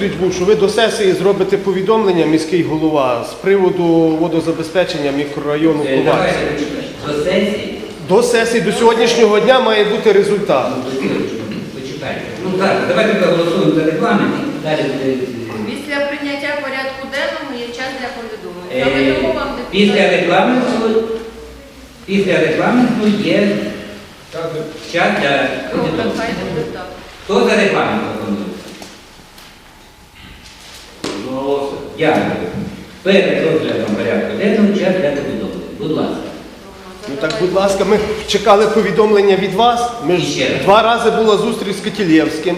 зустріч був, що ви до сесії зробите повідомлення міський голова з приводу водозабезпечення мікрорайону Е. Давайте. До сесії. До сесії до сьогоднішнього дня має бути результат. Почекайте. Ну так, давайте проголосуємо за регламент і далі буде. Після прийняття порядку денного є час для повідомлень. Е, вам Після регламенту, після регламенту є час для хай буде. Хто за регламент пропонує? Дякую. Перед розглядом порядку денного час для повідомлень. Будь ласка. Ну так, будь ласка, ми чекали повідомлення від вас. Ми ж Ще раз. два рази була зустріч з Китілєвським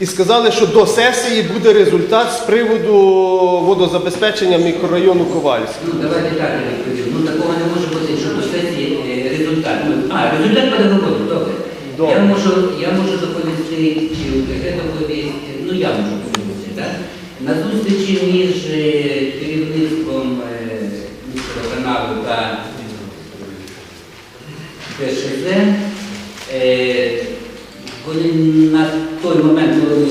і сказали, що до сесії буде результат з приводу водозабезпечення мікрорайону Ковальськ. Ну, давайте так я відповім. Ну, такого не може бути, що до сесії е, результат. Ну, А, результат переговору, добре. Добре. Я можу, я можу доповісти, чи УКГ доповісти, ну я можу зустрічі між е, керівництвом е, міськводоканалу та ДШЗ, е, вони на той момент, коли ми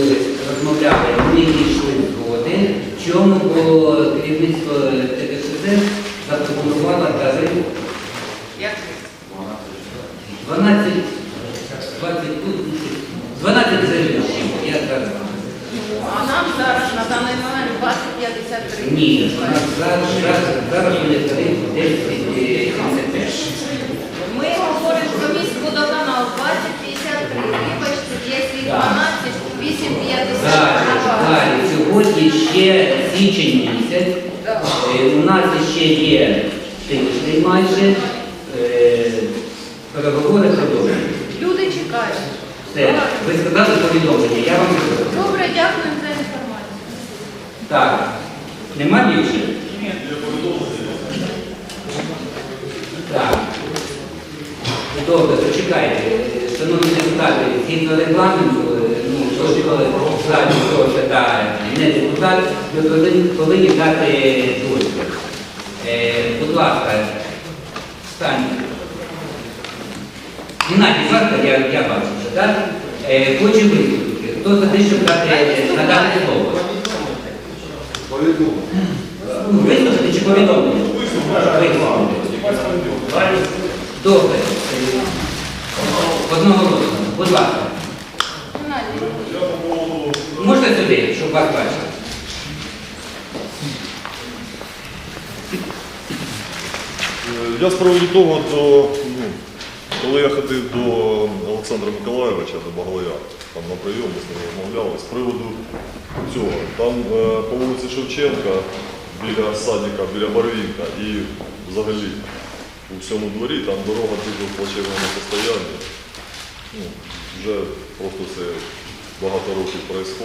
розмовляли, не дійшли згоди, в чому було керівництво ТДШЗ запропонувало тариф Як? 12, 20, 12 гривень. з чим. Я зараз. А нам зараз на даний момент 20-53. Ні, у нас зараз, зараз, зараз буде тариф 10 е, 75. Ми говоримо про міськ водоканал 20-53. Вибачте, якщо 12, 8-50. Далі, далі. Січень місяць. Е, У нас ще є тиждень майже. Е, Переговори продовжують. Люди чекають. Все, ви сказали повідомлення, я вам сказав. Добре, дякуємо за інформацію. Так, нема більше? Ні, Так. Добре, почекайте. Шановні депутати, згідно регламенту, е, коли залі, хто ж не депутат, ви повинні, повинні дати дозвіл. Е, будь ласка, встаньте. Геннадій, будь ласка, я, я бачу вже, так? Е, хочу виступити. Хто за те, щоб дати, надати слово? Ну, Виступити чи повідомлення? Виступити. Добре. Одного голосу. Будь ласка. Можете сюди, щоб вас бачили? Я з приводу того, до, ну, коли я ходив до Олександра Миколаєвича, до Баглая, там на прийом з ним розмовляли, з приводу цього, там е, по вулиці Шевченка, біля садика, біля Барвінка і взагалі у всьому дворі там дорога дуже в плачевному стані. Ну, вже просто це багато років відбувається.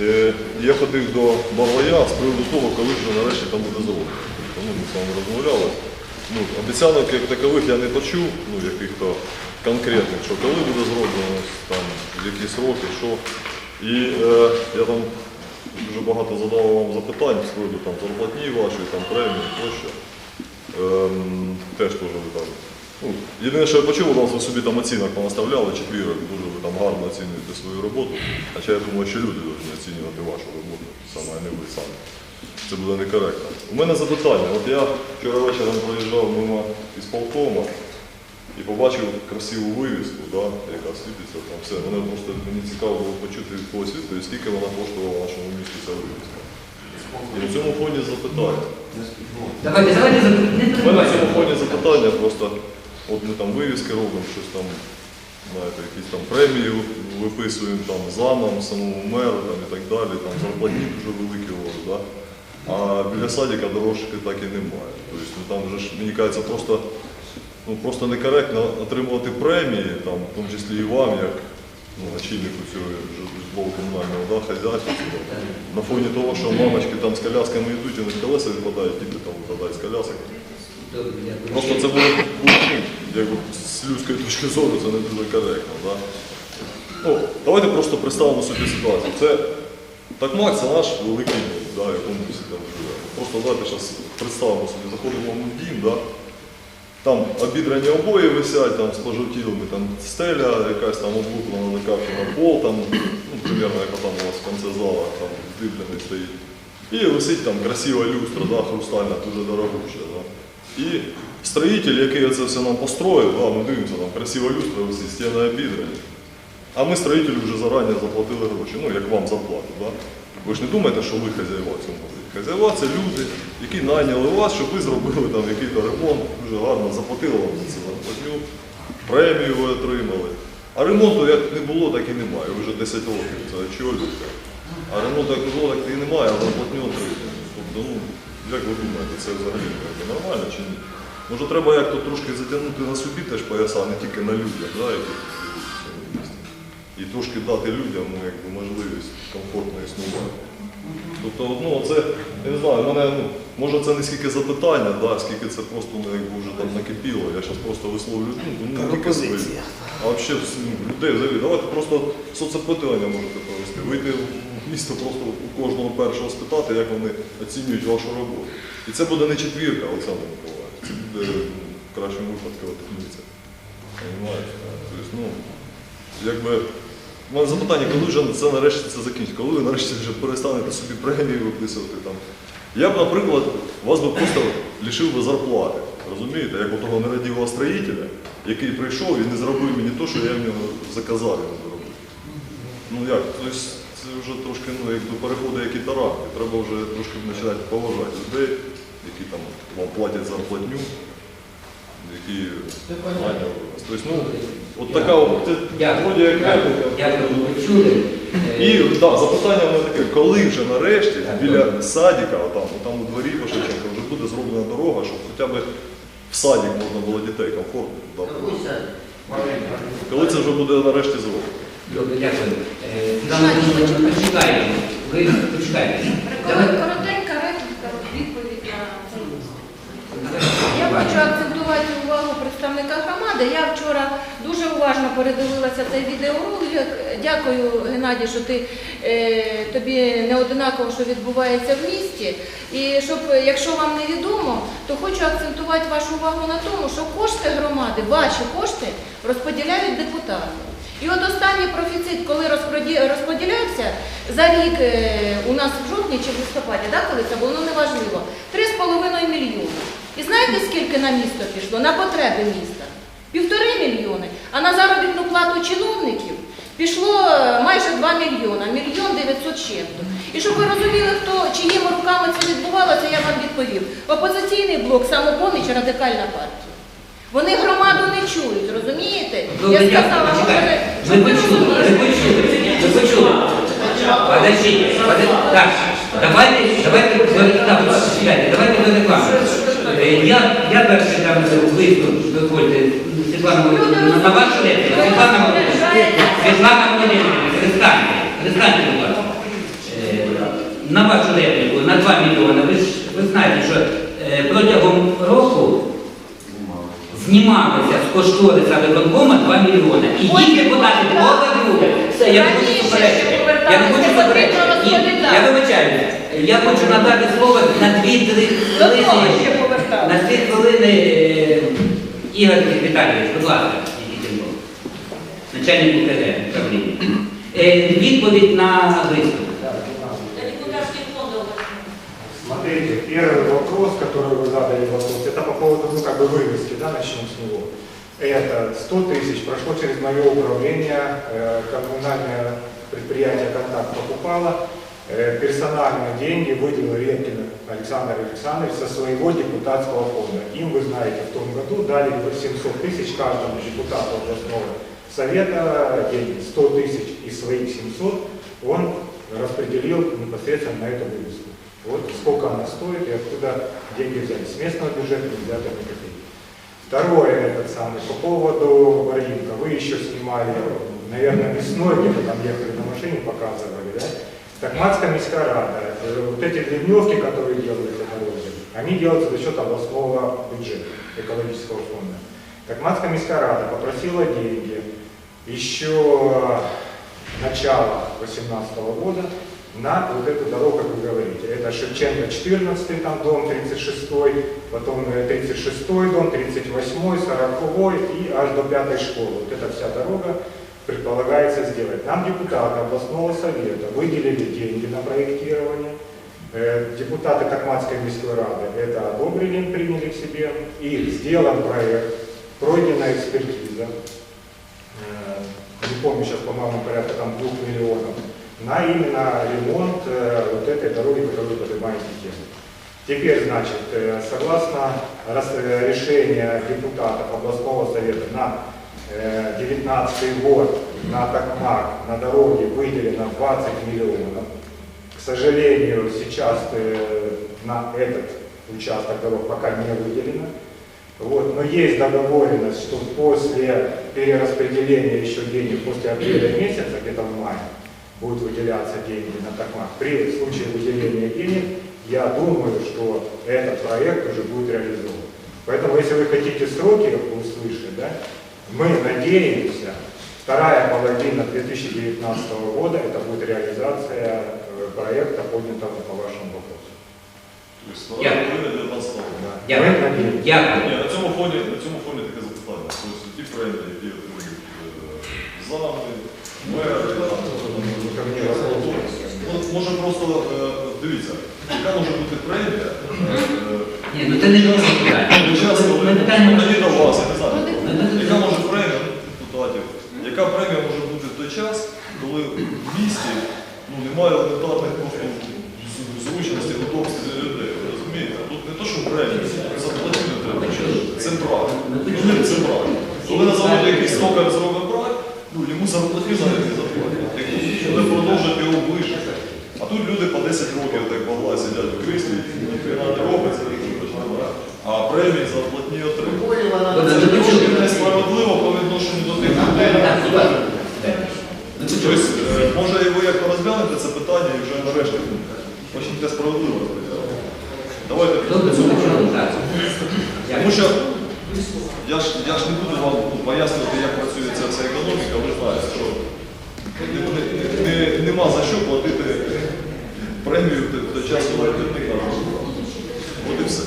Е, Я ходив до Баглая з приводу того, коли вже нарешті там буде зроблено. Тому ми з вами розмовляли. Ну, обіцянок як такових я не почув, ну, яких-то конкретних, що коли буде зроблено, там, в які сроки, що. І е, я там дуже багато задав вам запитань з приводу там, зарплатні вашої, там, премії тощо. Ем, теж теж ви там. Ну, єдине, що я почув, у вас ви собі там оцінок понаставляли, четвірок, дуже ви там гарно оцінюєте свою роботу. Хоча я думаю, що люди повинні оцінювати вашу роботу, саме а не ви самі. Це буде некоректно. У мене запитання. От я вчора вечором проїжджав мимо із полкома і побачив красиву вивіску, да, яка світиться там все. Мене просто мені цікаво було почути від когось відповідь, скільки вона коштувала в нашому місті ця вивіска. І в цьому фоні запитання. Давайте, давайте, У мене в цьому фоні запитання просто, от ми там вивіски робимо, щось там, знаєте, якісь там премії виписуємо там замам, самому меру там, і так далі, там зарплатні дуже великі ложі, да? а біля садика дорожки так і немає. Тобто ну, там вже ж, мені кажеться, просто, ну, просто некоректно отримувати премії, там, в тому числі і вам, як ну, начальнику цього житлово-комунального да, хазяйства, на фоні того, що мамочки там з колясками йдуть, вони з колеса випадають, діти там випадають з колясок. Просто це було ну, якби, з людської точки зору, це не дуже коректно. Да? Ну, давайте просто представимо собі ситуацію. Це Такмак це наш великий дім, да, якому всі там живемо. Просто давайте зараз представимо собі, заходимо в дім, да? там обідрані обої висять, там з пожовтілими, там стеля, якась там облуплена накапчена пол, там, ну, примерно, яка там у вас в кінці зала, там кріплений стоїть. І висить там красива люстра, да, хрустальна, дуже дорогуща. Да. І строїтель, який це все нам построїв, да, ми дивимося, там красива люстра висить, стіни обідрані. А ми строїтелю вже зарані заплатили гроші, ну як вам заплатять. Да? Ви ж не думаєте, що ви хазяєва цьому магазині. Хазяєва це люди, які найняли вас, щоб ви зробили там якийсь ремонт, дуже гарно заплатили вам за це зарплатню, премію ви отримали. А ремонту як не було, так і немає. Вже 10 років це очолюєте. А ремонту як не було, так і немає, а зарплатню отримали. Тобто, ну, як ви думаєте, це взагалі нормально чи ні? Може треба як-то трошки затягнути на собі теж пояса, не тільки на людях, да, місті. І трошки дати людям ну, якби, можливість комфортно існувати. Тобто, ну, це, я не знаю, мене, ну, може це не скільки запитання, да, скільки це просто ну, якби, вже там накипіло. Я зараз просто висловлю ну, ну, не тільки свої, а взагалі ну, людей взагалі. Давайте просто соцопитування можете провести. Вийти в місто просто у кожного першого спитати, як вони оцінюють вашу роботу. І це буде не четвірка, Олександр Миколаївич, це буде в кращому випадку? Тобто, ну, якби, у мене запитання, коли вже це нарешті це закінчиться, коли ви нарешті вже перестанете собі премії виписувати там. Я б, наприклад, вас би просто лишив би зарплати. Розумієте, як у того нерадівого строїтеля, який прийшов і не зробив мені те, що я в нього заказав йому зробити. Ну як, тобто це вже трошки ну, якби переходить які таранки. Треба вже трошки починати поважати людей, які там вам платять зарплатню, які наняли. Тобто, ну, от така от, це вроді як репліка. Ви чули. Е, І запитання в мене таке, коли вже нарешті біля садика, отам, отам у дворі по вже буде зроблена дорога, щоб хоча б в садик можна було дітей комфортно туди. Коли це вже буде нарешті зроблено? Добре, дякую. Е, Світлана Ви почекайте. Давайте. Коротенька репліка, відповідь на цей лист. Я хочу акцентувати увагу представника громади. Я вчора дуже уважно передивилася цей відеоролик. Дякую, Геннадій, що ти е, тобі не одинаково, що відбувається в місті. І щоб, якщо вам не відомо, то хочу акцентувати вашу увагу на тому, що кошти громади, ваші кошти розподіляють депутати. І от останній профіцит, коли розподілявся за рік е, у нас в жовтні чи в листопаді, да, коли це було, ну неважливо, 3,5 мільйони. І знаєте, скільки на місто пішло? На потреби міста? Півтори мільйони. А на заробітну плату чиновників пішло е, майже 2 мільйона, мільйон 900 з чим-то. І щоб ви розуміли, хто чиїми руками це відбувалося, я вам відповів. Опозиційний блок, самопоміч, радикальна партія. Вони громаду не чують, розумієте? Добре, Я сказала, Почекайте. щоб Ми ви почули, ви почули, ви почули. Подождите, подождите. Так, давайте, давайте, так, чекайте, давайте до реклами. Е, Я, я перший там виступ, дозвольте, Світлана Володимирівна, на вашу репліку. Світлана Володимирівна, Світлана Володимирівна, перестаньте, перестаньте, будь ласка. Е, На вашу репліку, на 2 мільйони, ви ж ви знаєте, що е, протягом року знімалися з кошториса виконкома 2 мільйони. І їх депутати повернули. Все, я не хочу суперечити. Я не хочу суперечити. я вибачаюся. Я хочу надати слово на 2-3 До того ще хвилини. На 2 хвилини е, Ігор Віталійович, будь ласка, начальник управління. Е, Відповідь на виступ. Смотрите, первый вопрос, который вы задали вопрос, это по поводу, ну, как бы вывески, да, начнем с него. Это 100 тысяч прошло через мое управление, э, коммунальное предприятие «Контакт» покупало, э, персональные деньги выделил Редкин Александр Александрович со своего депутатского фонда. Им, вы знаете, в том году дали 700 тысяч каждому депутату областного совета деньги, 100 тысяч из своих 700 он распределил непосредственно на эту вывеску. Вот сколько она стоит и откуда деньги взяли. С местного бюджета не взято ни копейки. Второе, этот самый, по поводу рынка. Вы еще снимали, наверное, весной, где-то там ехали на машине, показывали, да? Токмацкая міська рада, э, вот эти ливневки, которые делаются на дороге, они делаются за счет областного бюджета, экологического фонда. Токмацкая міська рада попросила деньги еще начала 2018 года на вот эту дорогу, как вы говорите. Это Шевченко 14, там дом 36, потом э, 36 дом, 38, 40 и аж до 5 школы. Вот эта вся дорога предполагается сделать. Нам депутаты областного совета выделили деньги на проектирование. Э, Депутаты Токматской міської ради это одобрили, приняли к себе. И сделан проект, пройдена экспертиза. Э, Не помню сейчас, по-моему, порядка там двух миллионов. На именно ремонт э, вот этой дороги, которую поднимаете тему. Теперь, значит, э, согласно э, решения депутатов областного совета на 2019 год на Токмак, на дороге выделено 20 миллионов. К сожалению, сейчас на этот участок дорог пока не выделено. Вот, но есть договоренность, что после перераспределения еще денег, после апреля месяца, где-то в мае, будут выделяться деньги на Токмак. При случае выделения денег, я думаю, что этот проект уже будет реализован. Поэтому, если вы хотите сроки услышать, да, мы надеемся, вторая половина 2019 года, это будет реализация э, проекта, поднятого по вашему вопросу. Тобто, Я- вторая половина 19 року. Мы Дякую. надеемся. Дякую. Ні, на цьому фоні, на цьому фоні таке запитання. Тобто ті проекти, які отримують е, зами, мери, просто, е, дивіться, яка може бути премія, е, Ні, ну це не яка може премія депутатів, яка премія може бути в той час, коли в місті ну, немає елементарних зручностей, удобств для людей. Розумієте? Тут не то, що премія, заплатити треба. Це брак. Ну, це брак. Коли на заводі якийсь токар зробить брак, ну, йому заплатили, навіть не заплатять. Коли продовжують його вишити. А тут люди по 10 років так бабла сидять в кріслі, ніхрена не робиться, а премії за платні отримують. Добре, Це ну, ви трошки чули? несправедливо по відношенню до тих людей. Так, будь ласка. Ну, ви Тобто, чули? е, може і ви як розглянете це питання і вже нарешті почнете справедливо розглядати. Давайте Добре, до цього ну, ви чули, перейдемо. так. Тому Дякую. що я ж, я ж не буду вам ну, пояснювати, як працює ця вся економіка, ви знаєте, що не, не, не, нема за що платити премію до, до часу робітника. От і все.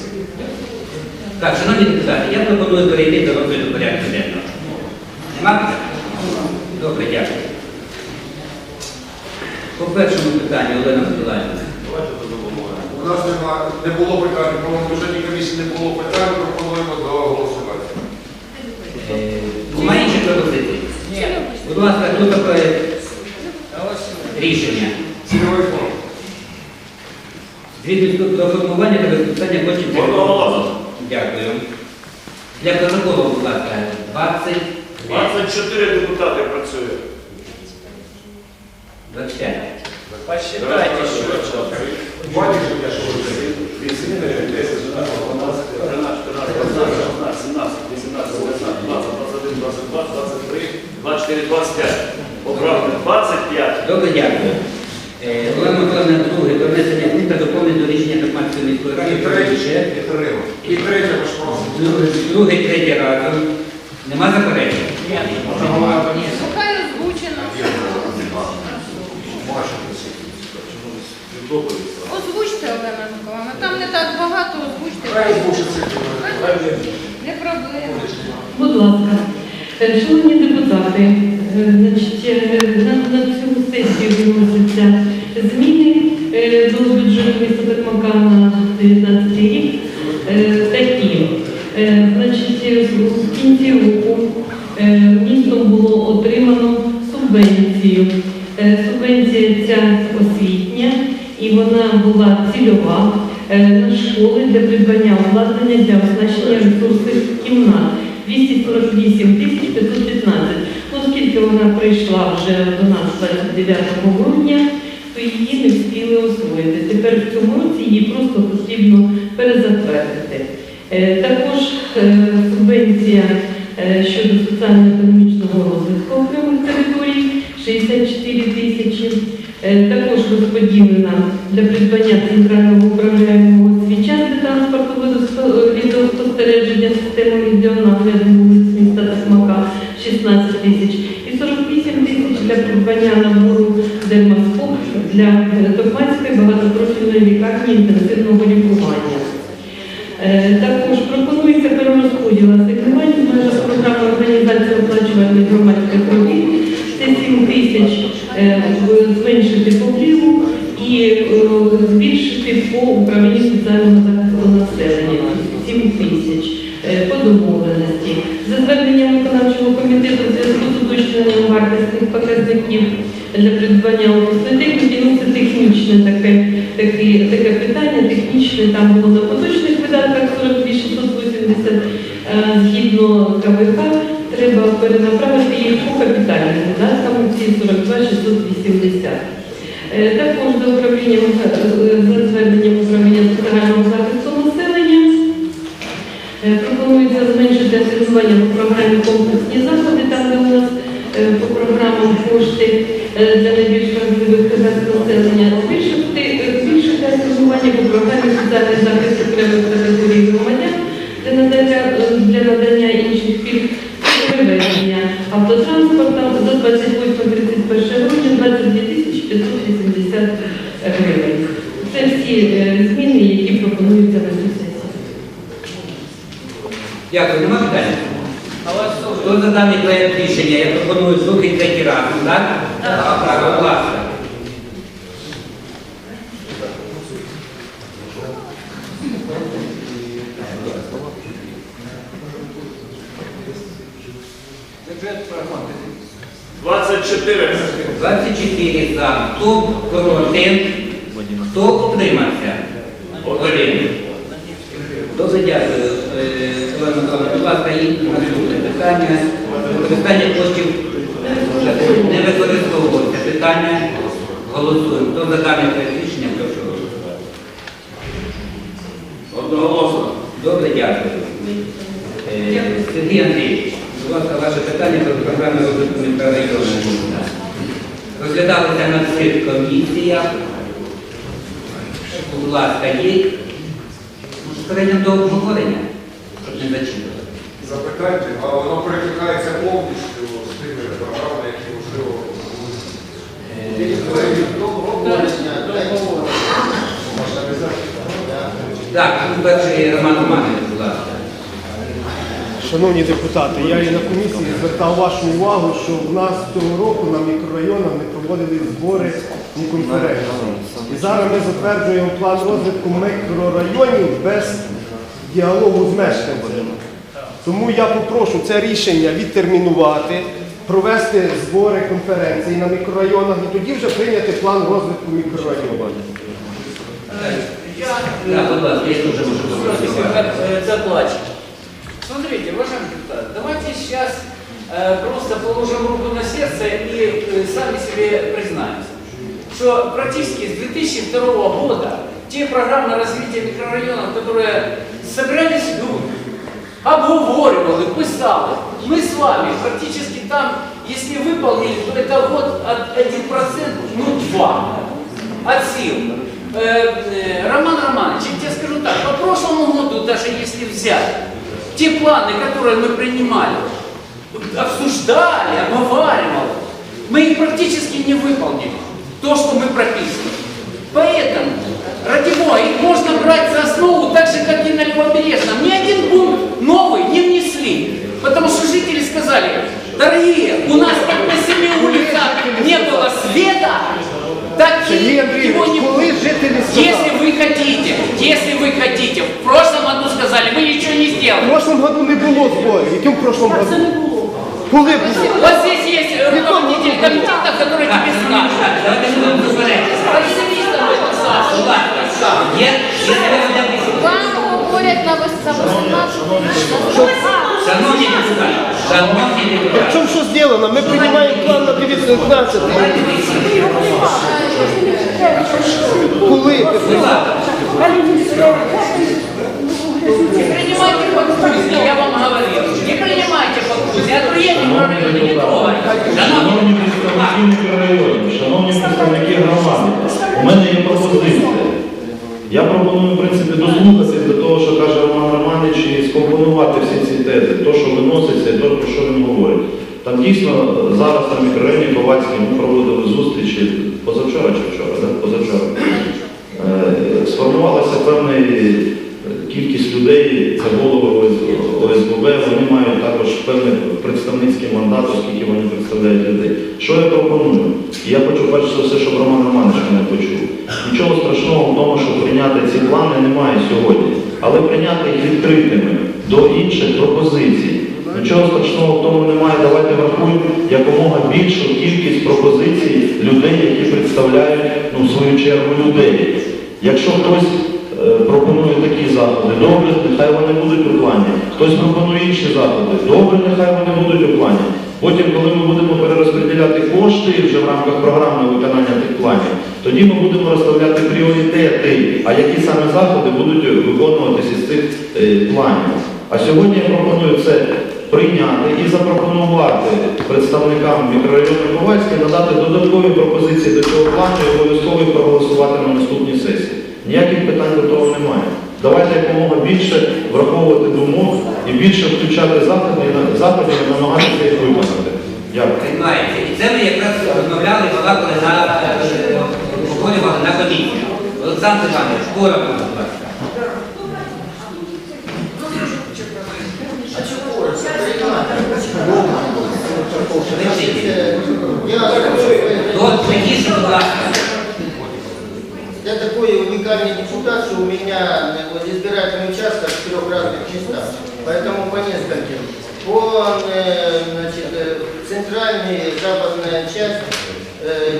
Так, шановні депутати, я пропоную перейти до розгляду порядку денного. Нема? Добре, дякую. По першому питанню, Олена Миколаївна. У нас нема, не було питань, по бюджетній комісії не було питань, пропонуємо до голосування. Е, Немає інших пропозицій? Будь ласка, хто таке рішення? Цільовий фонд. Звіт про формування та використання коштів. Дякую. Для протоколу, будь ласка, 20, 24 депутати працює. 25. Посчитайте, що Бачиш, я що ви 10, 11, 12, 13, 14, 15, 16, 17, 18, 19, 20, 21, 22, 23, 24, 25. Поправка 25. Добре, дякую. Е, Олена Миколаївна, друге, про внесення змін та доповнень до рішення Токмацької міської ради І про третє, бюджет. і третє. І третє, ми просимо. Друге- Другий, третій разом. Нема заперечень? Нехай озвучено. Озвучте, Олена Миколаївна. Там не так багато, озвучте. Не проблема. Будь ласка, Е, шановні депутати, е, значить, е, на, цю сесію виносяться зміни до бюджету міста Токмака на 19 Субвенція ця освітня і вона була цільова е, на школи для придбання обладнання для оснащення ресурсів кімнат 248 тисяч 515. Ну, Оскільки вона прийшла вже до нас 29 грудня, то її не встигли освоїти. Тепер в цьому році її просто потрібно перезатвердити. Е, Також е, субвенція е, щодо соціально-економічного розвитку окремих територій 64 тисячі. Е, Також розподілена для придбання центрального управляємого свіча для транспорту відеоспостереження системи відеонагляду вулиць міста Тасмака 16 тисяч і 48 тисяч для придбання набору дермоскоп для е, Токмацької багатопрофільної лікарні інтенсивного лікування. Е, Також пропонується перерозподіл асигнувань в межах програми організації оплачувальних громадських управлінню соціального захисту населення 7 тисяч е, по домовленості. За зверненням виконавчого комітету в зв'язку з уточненням вартісних показників для придбання офісної техніки, ну це технічне таке, таке, таке питання, технічне, там було на поточних видатках 42 680, е, згідно КВК, треба перенаправити їх по капітальним видаткам, ці 42 680. Е, Також за управлінням за управління соціального захисту населення. Е, пропонується зменшити асигнування по програмі комплексні заходи, там де у нас е, по програмам кошти для найбільш важливих категорій населення, збільшити, асигнування по програмі соціальний захист окремих категорій громадян для надання, для надання інших пільг перевезення автотранспортом до 28-31 грудня 22 тисячі 580 гривень. Це всі е, зміни, які пропонуються на цю сесію. Дякую, нема питань? Хто за даний проєкт рішення? Я пропоную другий, третій раз, так? Так. Так, будь ласка. – 24. 24 за. Хто проти? Хто утримався? Один. Добре, дякую. Е, Олена Миколаївна, будь ласка, і наступне питання. Використання коштів не використовується. Питання голосуємо. Хто за дане рішення, прошу голосувати. Одноголосно. Добре, дякую. Е, Сергій Андрійович, будь ласка, ваше питання про програму розвитку мікрорайону. Розглядалися на всіх комісіях. Будь ласка, є. Може, перейдемо до обговорення, щоб не зачитувати. Запитайте, а воно перекликається повністю з тими програмами, які вже Так, перший Роман Романович, будь ласка. Шановні депутати, я і на комісії звертав вашу увагу, що в нас цього року на мікрорайонах не проводили збори ні конференції. І зараз ми затверджуємо план розвитку мікрорайонів без діалогу з мешканцями. Тому я попрошу це рішення відтермінувати, провести збори конференції на мікрорайонах і тоді вже прийняти план розвитку мікрорайонів. Так, будь ласка, я дуже можу попросити. как э, докладчик. Смотрите, уважаемый депутат, давайте сейчас э, просто положим руку на сердце и э, сами себе признаемся, что практически с 2002 года те программы развития микрорайонов, которые собирались люди, обговорювали, писали, мы с вами практически там, если выполнили, то это вот от 1%, ну 2 от сил. Э, э, Роман Романович, я тебе скажу так, по прошлому году, даже если взять, те планы, которые мы принимали, обсуждали, обговаривали, мы их практически не выполнили. То, что мы прописывали. Поэтому, ради бога, их можно брать за основу так же, как и на Левобережном. Ни один пункт новый не внесли. Потому что жители сказали, дорогие, у нас как на семи улицах не было света, так и Сергій его не Андрійович, коли будет. жителі сказали? Если вы хотите, если вы хотите, в прошлом году сказали, вы ничего не В сделали. прошлом году не було зборів. Яким в прошлом году? Коли було? Вот здесь есть руководитель комитета, который тебе скажет. Давайте не будемо зупинятися. Активистов это Саша. Будь ласка, є, є веде Вам говорять на Шановні депутати, шановні депутати, В чому що зроблено? Ми приймаємо план на 19. Коли? Не принимайте пусть, я вам говорил. Не принимайте под пусть. Я приедем в районе, не мікрорайонів, шановні представники громади, у мене є пропозиція. Я пропоную, в принципі, дослухатися до того, що каже Роман Романович, і скомпонувати всі ці тези, то, що виноситься, і то, про що він говорить. Там дійсно е, зараз на мікрорайоні Ковальській ми проводили зустрічі позавчора чи вчора, так? позавчора. Е, Сформувалася певна кількість людей, це голови певний представницький мандат, оскільки вони представляють людей. Що я пропоную? Я хочу перш за все, щоб Роман Романович мене почув. Нічого страшного в тому, щоб прийняти ці плани немає сьогодні, але прийняти їх відкритими до інших пропозицій. Нічого страшного в тому немає. Давайте врахуємо якомога більшу кількість пропозицій людей, які представляють ну, в свою чергу людей. Якщо хтось пропонує такі заходи, добре, нехай вони будуть у плані. Хтось пропонує інші заходи, добре, нехай вони будуть у плані. Потім, коли ми будемо перерозподіляти кошти вже в рамках програми виконання тих планів, тоді ми будемо розставляти пріоритети, а які саме заходи будуть виконуватися із цих е, планів. А сьогодні я пропоную це прийняти і запропонувати представникам мікрорайону Ковальське надати додаткові пропозиції до цього плану і обов'язково проголосувати на наступній сесії. Ніяких питань до того немає. Давайте якомога більше враховувати думок і більше включати заходи і на- заходи і намагатися їх виконати. Дякую. Приймається. І це ми якраз розмовляли, балакали на обговорювали на комісії. Олександр Іванович, коротко. Я такой уникальный депутат, у меня э, вот, избирательный участок в трех разных местах, поэтому по нескольким. По э, значит, э, центральной западная часть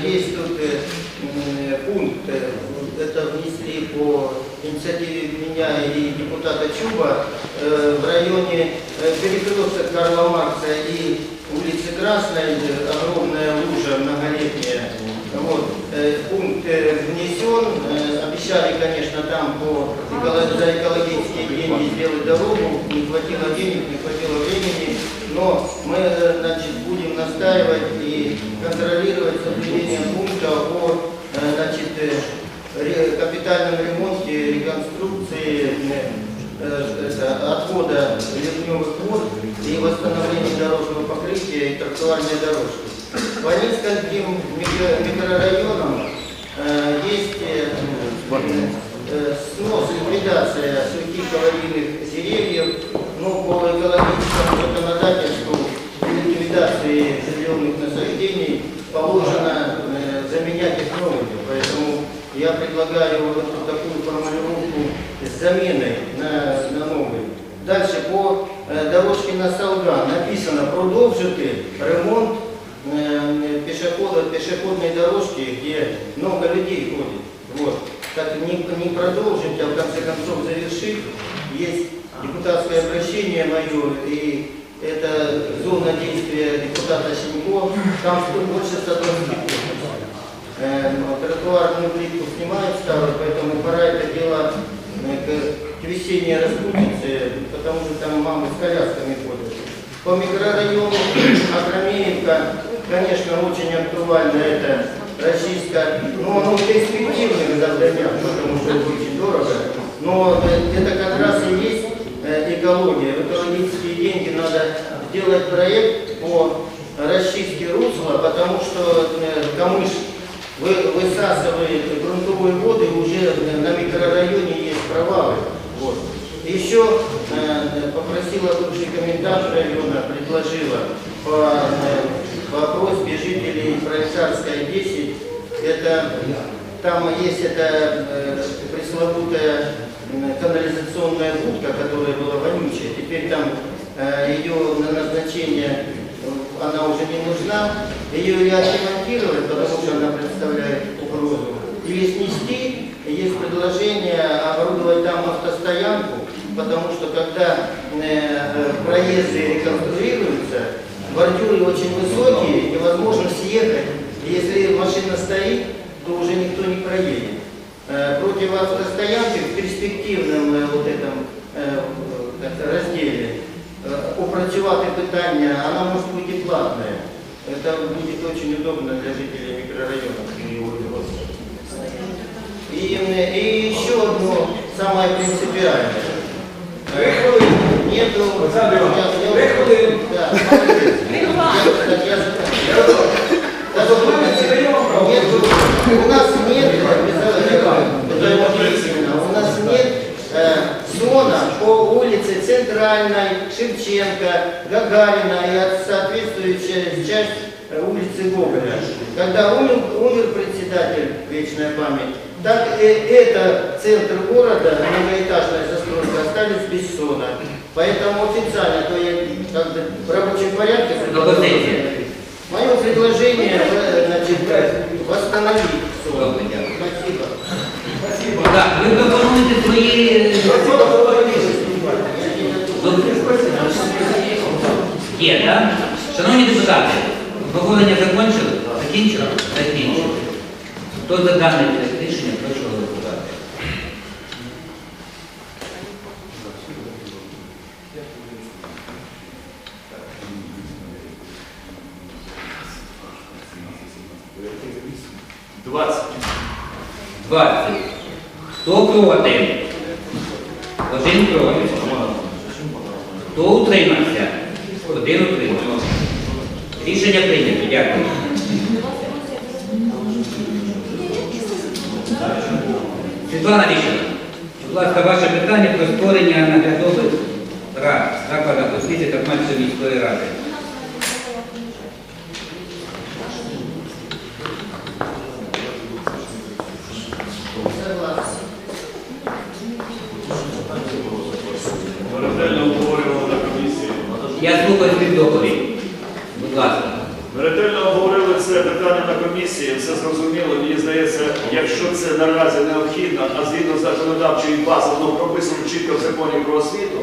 есть тут пункт, это внесли по инициативе меня и депутата Чуба в районе перекрестка Карла Маркса и улицы Красной, огромная лужа многолетняя. Вот, э, пункт э, внесен, э, обещали, конечно, там по за экологические деньги сделать дорогу, не хватило денег, не хватило времени, но мы, значит, будем настаивать и контролировать соблюдение пункта о, значит, капитальном ремонте, реконструкции это, отвода ливневых вод и восстановления дорожного покрытия и тротуарной дорожки. По нескольким микро- микрорайонам э, есть э, э, снос, ликвидация сухих аварийных деревьев, но по экологическому законодательству ликвидации зеленых насаждений положено заменять их новыми. Поэтому я предлагаю вот такую формулировку с заменой на, на новые. Дальше по дорожке на Солган написано продовжити ремонт пешехода, пешеходной дорожки, где много людей ходит. Вот. Так не, не продолжить, а в конце концов завершить. Есть депутатское обращение мое, и это зона действия депутата Синько. Там больше 120 Э, тротуарную плитку снимают старую, поэтому пора это дело э, к, к весенней распутице, потому что там мамы с колясками ходят. По микрорайону Агромеевка, конечно, очень актуально это российская, но оно в перспективных завданиях, потому что это очень дорого, но это как раз и есть э, экология. В экологические деньги надо сделать проект по расчистке русла, потому что э, камыш вы- высасывает грунтовые воды, уже на микрорайоне есть провалы. Вот. Еще э, попросила бывший комендант района, предложила по, по просьбе жителей Пролетарская 10, это, там есть эта э, пресловутая канализационная будка, которая была вонючая, теперь там э, ее на назначение э, она уже не нужна, ее или отремонтировать, потому что она представляет угрозу, или снести, есть предложение оборудовать там автостоянку, потому что когда э, э, проезды реконструируются, бордюры очень высокие, невозможно съехать. И Если машина стоит, то уже никто не проедет. Э, Против автостоянки в перспективном э, вот этом э, разделе опрацювати питання, она может быть и платная. Это будет очень удобно для жителей микрорайона. И, э, и еще одно самое принципиальное. Э, Нету... Александр Иванович, хвилины. Да, У нас нет, у нас нет э, зона по улице Центральной, Шевченко, Гагарина и от- соответствующая часть э, улицы Гоголя. Когда умер, умер председатель, вечная память, так и это центр города, многоэтажная застройка, остались без сона. Поэтому официально, то я как бы в рабочем порядке Пропозиция. Мое предложение, э, значит, э, восстановить сон. Добре, дякую. Спасибо. Так, ви пропонуєте свої... Є, так? Шановні депутати, обговорення закончили? Закінчили? Закінчили. Хто за дане проект рішення, 20. 20. Хто проти? Один проти. Хто утримався? Один утримався. Рішення прийнято. Дякую. Світлана Рішина, будь ласка, ваше питання про створення наглядових рад закладах освіти та мальців міської ради. Я слухаю співдоповідь. Будь ласка. Ми ретельно обговорили це питання на комісії, все зрозуміло. Мені здається, якщо це наразі необхідно, а згідно законодавчої бази, воно прописано чітко в законі про освіту,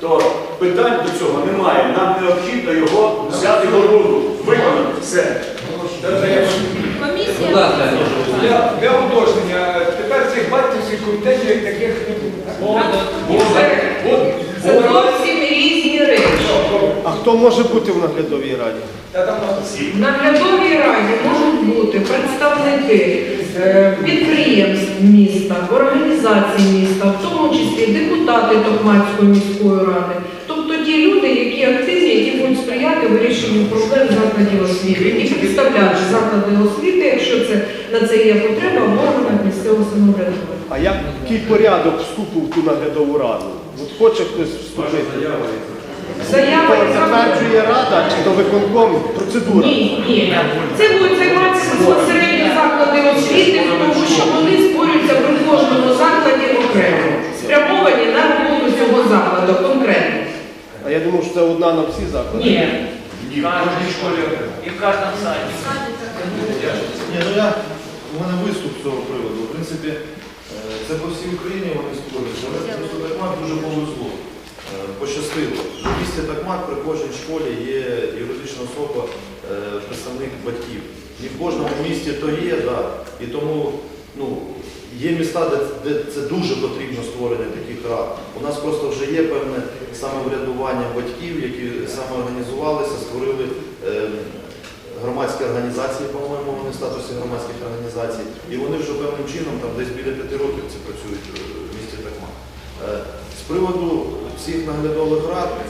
то питань до цього немає. Нам необхідно його взяти до руку, виконати все. Будь ласка. Для, для уточнення, тепер цих батьківських комітетів таких не буде. Це зовсім різні речі. А хто може бути в наглядовій раді? В наглядовій раді можуть бути представники е, підприємств міста, організацій міста, в тому числі депутати Токмацької міської ради. Тобто ті люди, які активні, які будуть сприяти вирішенню проблем закладів освіти, і представляти заклади освіти, якщо це на це є потреба в органах місцевого самоврядування. А який порядок вступу в ту наглядову раду? От хоче хтось вступити? Заява То і затверджує рада чи то виконком процедура? Ні, ні. Це будуть займатися безпосередньо заклади освіти, тому що вони створюються при кожному закладі окремо, спрямовані на роботу цього закладу конкретно. А я думав, що це одна на всі заклади. Ні. В каждой школе и в каждом садике. Ні, ну я, у мене виступ з цього приводу. В принципі, е, це по всій Україні вони створюються. Але просто Такмак дуже повезло. Е, Пощастило. В місті Такмак при кожній школі є юридична особа, е, представник батьків. Не в кожному місті то є, да. і тому ну, є міста, де, де це дуже потрібно створення таких рад. У нас просто вже є певне самоврядування батьків, які самоорганізувалися, створили. е, громадські організації, по-моєму, вони в статусі громадських організацій, і вони вже певним чином там десь біля п'яти років це працюють е, в місті Такмак. З приводу всіх наглядових рад,